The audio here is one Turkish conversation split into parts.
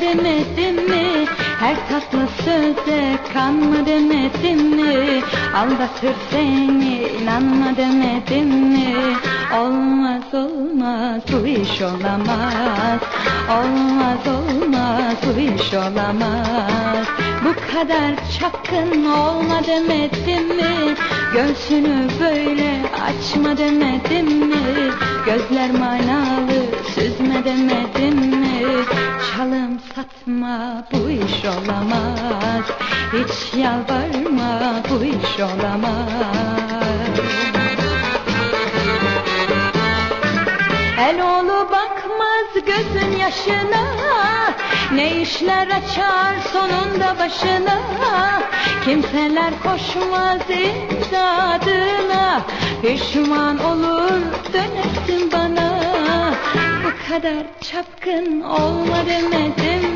demedim mi? Her tatlı söze kanma demedim mi? Aldatır seni inanma demedim mi? Olmaz olmaz bu iş olamaz Olmaz olmaz bu iş olamaz Bu kadar çapkın olma demedim mi? Göğsünü böyle açma demedim mi? Gözler manalı süzme demedim? Satma bu iş olamaz. Hiç yalvarma bu iş olamaz. El oğlu bakmaz gözün yaşına. Ne işler açar sonunda başına. Kimseler koşmaz imdadına. Pişman olur dönersin bana. Bu kadar çapkın olma demedim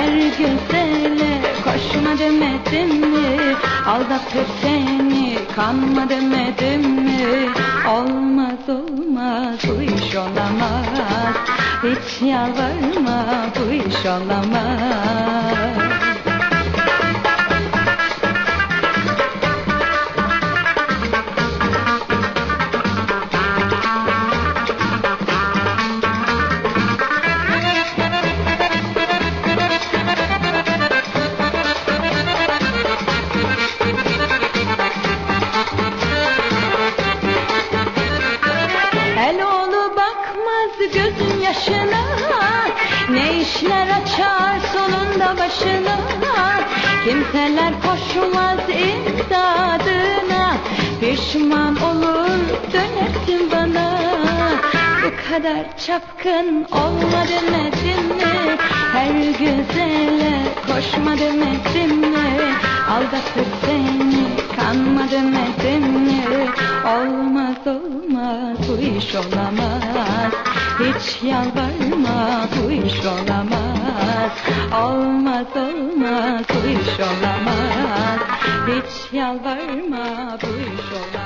Her güzele koşma demedim mi? Aldatır seni kanma demedim mi? Olmaz olmaz bu iş olamaz. Hiç yalvarma bu iş olamaz yaşına Ne işler açar sonunda başına. Kimseler koşmaz imdadına. Pişman olur dönersin bana. Bu kadar çapkın olma demedim mi? Her güzele koşma demedim mi? Aldatır seni kanma demedim mi? Olmaz olmaz iş olamaz. Hiç yalvarma bu iş olamaz. Olmaz olmaz bu iş olamaz. Hiç yalvarma bu iş olamaz